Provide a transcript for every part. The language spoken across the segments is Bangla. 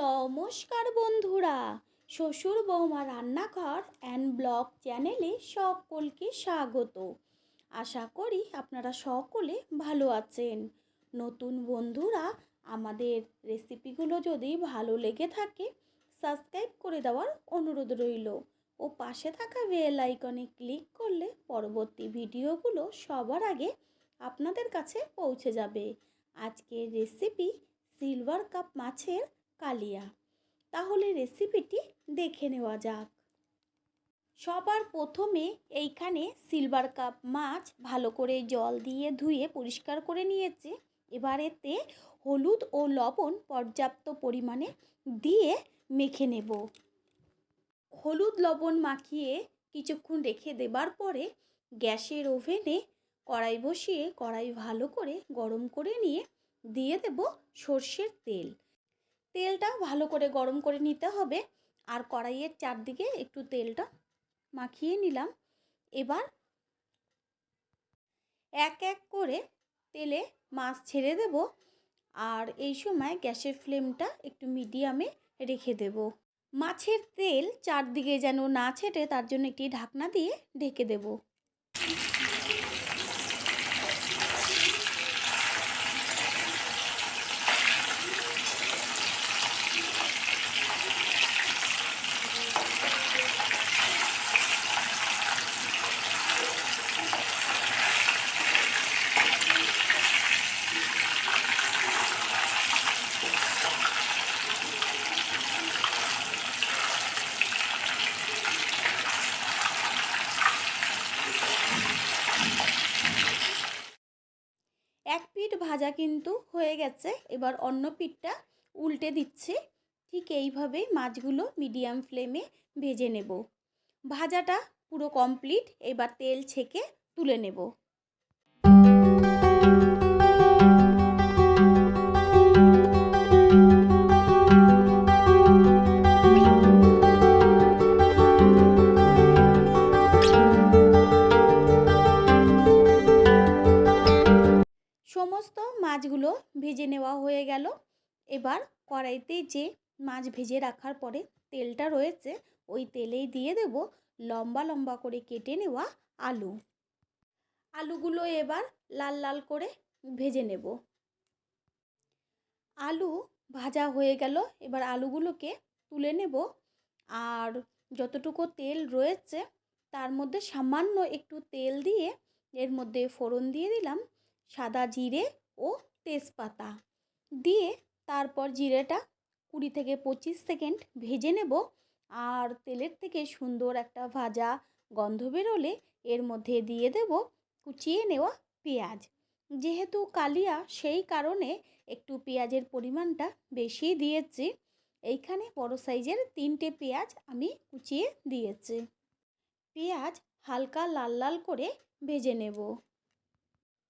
নমস্কার বন্ধুরা, শ্বশুর বৌমা রান্নাঘর অ্যান্ড ব্লগ চ্যানেলে সকলকে স্বাগত। আশা করি আপনারা সকলে ভালো আছেন। নতুন বন্ধুরা, আমাদের রেসিপিগুলো যদি ভালো লেগে থাকে, সাবস্ক্রাইব করে দেওয়ার অনুরোধ রইল। ও পাশে থাকা বেল আইকনে ক্লিক করলে পরবর্তী ভিডিওগুলো সবার আগে আপনাদের কাছে পৌঁছে যাবে। আজকের রেসিপি সিলভার কাপ মাছের কালিয়া। তাহলে রেসিপিটি দেখে নেওয়া যাক। সবার প্রথমে এইখানে সিলভার কাপ মাছ ভালো করে জল দিয়ে ধুয়ে পরিষ্কার করে নিয়েছি। এবার এতে হলুদ ও লবণ পর্যাপ্ত পরিমাণে দিয়ে মেখে নেব। হলুদ লবণ মাখিয়ে কিছুক্ষণ রেখে দেবার পরে গ্যাসের ওভেনে কড়াই বসিয়ে কড়াই ভালো করে গরম করে নিয়ে দিয়ে দেব সর্ষের তেল। তেলটা ভালো করে গরম করে নিতে হবে। আর কড়াইয়ের চারদিকে একটু তেলটা মাখিয়ে নিলাম। এবার এক এক করে তেলে মাছ ছেড়ে দেব। আর এই সময় গ্যাসের ফ্লেমটা একটু মিডিয়ামে রেখে দেব। মাছের তেল চারদিকে যেন না ছেটে, তার জন্য একটি ঢাকনা দিয়ে ঢেকে দেব এক পিঠ ভাজা কিন্তু হয়ে গেছে। এবার অন্য পিঠটা উল্টে দিচ্ছি। ঠিক এইভাবেই মাছগুলো মিডিয়াম ফ্লেমে ভেজে নেব। ভাজাটা পুরো কমপ্লিট। এবার তেল ছেঁকে তুলে নেব। এবার কড়াইতে যে মাছ ভেজে রাখার পরে তেলটা রয়েছে, ওই তেলেই দিয়ে দেব লম্বা লম্বা করে কেটে নেওয়া আলু। আলুগুলো এবার লাল লাল করে ভেজে নেব। আলু ভাজা হয়ে গেল, এবার আলুগুলোকে তুলে নেব। আর যতটুকু তেল রয়েছে, তার মধ্যে সামান্য একটু তেল দিয়ে এর মধ্যে ফোড়ন দিয়ে দিলাম, সাদা জিরে ও তেজপাতা। দিয়ে তারপর জিরেটা কুড়ি থেকে পঁচিশ সেকেন্ড ভেজে নেব। আর তেলের থেকে সুন্দর একটা ভাজা গন্ধ বেরোলে এর মধ্যে দিয়ে দেব কুচিয়ে নেওয়া পেঁয়াজ। যেহেতু কালিয়া সেই কারণে একটু পেঁয়াজের পরিমাণটা বেশি দিয়েছি, এইখানে বড় সাইজের তিনটে পেঁয়াজ আমি কুচিয়ে দিয়েছি। পেঁয়াজ হালকা লাল লাল করে ভেজে নেব।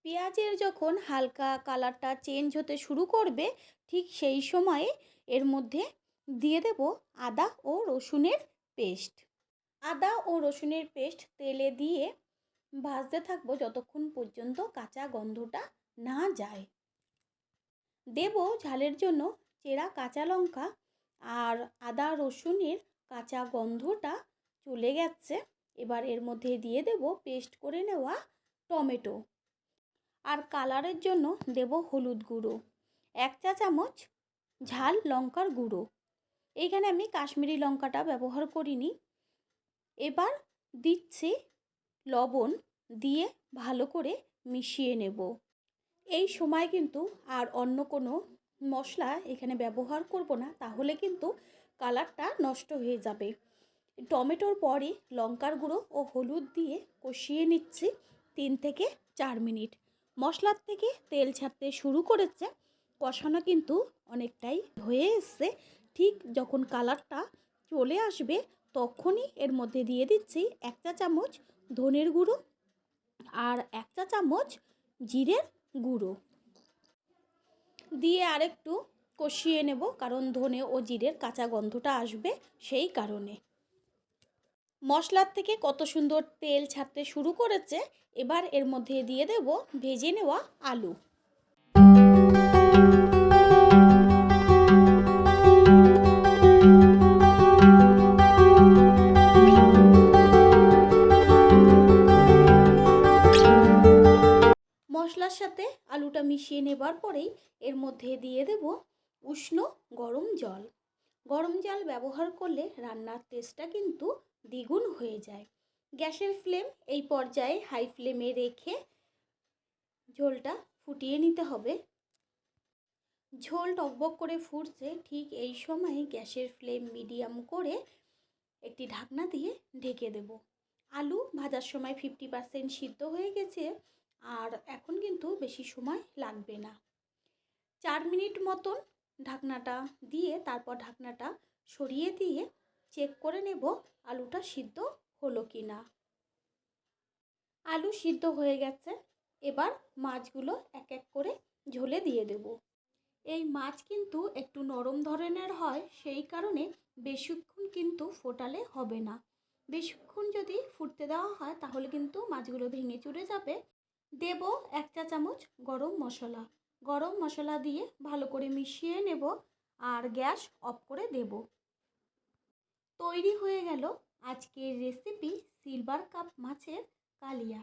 পেঁয়াজের যখন হালকা কালারটা চেঞ্জ হতে শুরু করবে, ঠিক সেই সময়ে এর মধ্যে দিয়ে দেব আদা ও রসুনের পেস্ট। আদা ও রসুনের পেস্ট তেলে দিয়ে ভাজতে থাকব যতক্ষণ পর্যন্ত কাঁচা গন্ধটা না যায়। দেব ঝালের জন্য চেরা কাঁচা লঙ্কা আর আদা রসুনের কাঁচা গন্ধটা চলে গেছে। এবার এর মধ্যে দিয়ে দেব পেস্ট করে নেওয়া টমেটো। আর কালারের জন্য দেব হলুদ গুঁড়ো, এক চা চামচ ঝাল লঙ্কার গুঁড়ো। এইখানে আমি কাশ্মীরি লঙ্কাটা ব্যবহার করিনি। এবার দিচ্ছি লবণ দিয়ে ভালো করে মিশিয়ে নেব। এই সময় কিন্তু আর অন্য কোনো মশলা এখানে ব্যবহার করব না, তাহলে কিন্তু কালারটা নষ্ট হয়ে যাবে। টমেটোর পরে লঙ্কার গুঁড়ো ও হলুদ দিয়ে কষিয়ে নিচ্ছি তিন থেকে চার মিনিট। মশলার থেকে তেল ছাড়তে শুরু করেছে। কষানো কিন্তু অনেকটাই হয়ে এসছে। ঠিক যখন কালারটা চলে আসবে, তখনই এর মধ্যে দিয়ে দিচ্ছি এক চা চামচ ধনের গুঁড়ো আর এক চা চামচ জিরের গুঁড়ো। দিয়ে আরেকটু কষিয়ে নেব, কারণ ধনে ও জিরের কাঁচা গন্ধটা আসবে সেই কারণে। মশলার থেকে কত সুন্দর তেল ছাড়তে শুরু করেছে, এবার এর মধ্যে দিয়ে দেব ভেজে নেওয়া আলু। মশলার সাথে আলুটা মিশিয়ে নেবার পরেই এর মধ্যে দিয়ে দেব উষ্ণ গরম জল। গরম জল ব্যবহার করলে রান্নার টেস্টটা কিন্তু দ্বিগুণ হয়ে যায়। গ্যাসের ফ্লেম এই পর্যায়ে হাই ফ্লেমে রেখে ঝোলটা ফুটিয়ে নিতে হবে। ঝোল টকবক করে ফুটছে, ঠিক এই সময় গ্যাসের ফ্লেম মিডিয়াম করে একটি ঢাকনা দিয়ে ঢেকে দেব। আলু ভাজার সময় ফিফটি পার্সেন্ট সিদ্ধ হয়ে গেছে আর এখন কিন্তু বেশি সময় লাগবে না। চার মিনিট মতন ঢাকনাটা দিয়ে তারপর ঢাকনাটা সরিয়ে দিয়ে চেক করে নেব আলুটা সিদ্ধ হলো কি না আলু সিদ্ধ হয়ে গেছে, এবার মাছগুলো এক এক করে ঝোলে দিয়ে দেব। এই মাছ কিন্তু একটু নরম ধরনের হয়, সেই কারণে বেশিক্ষণ কিন্তু ফোটালে হবে না। বেশিক্ষণ যদি ফুটতে দেওয়া হয়, তাহলে কিন্তু মাছগুলো ভেঙে চুরে যাবে। দেব এক চা চামচ গরম মশলা। গরম মশলা দিয়ে ভালো করে মিশিয়ে নেব আর গ্যাস অফ করে দেব। তৈরি হয়ে গেল আজকের রেসিপি সিলভার কাপ মাছের কালিয়া।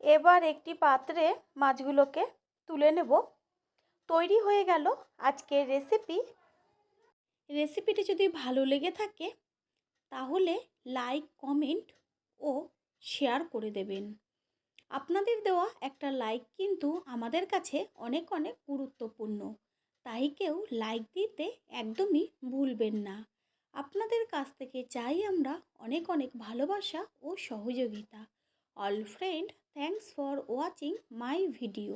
এবার একটি পাত্রে মাছগুলোকে তুলে নেব। তৈরি হয়ে গেল আজকের রেসিপি রেসিপিটি যদি ভালো লেগে থাকে, তাহলে লাইক কমেন্ট ও শেয়ার করে দেবেন। আপনাদের দেওয়া একটা লাইক কিন্তু আমাদের কাছে অনেক অনেক গুরুত্বপূর্ণ। তাই কেউ লাইক দিতে একদমই ভুলবেন না। আপনাদের কাছ থেকে চাই আমরা অনেক অনেক ভালোবাসা ও সহযোগিতা। All friend thanks for watching my video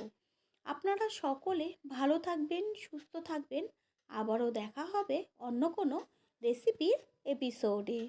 আপনারা সকলে ভালো থাকবেন, সুস্থ থাকবেন। আবারও দেখা হবে অন্য কোনো রেসিপির এপিসোডে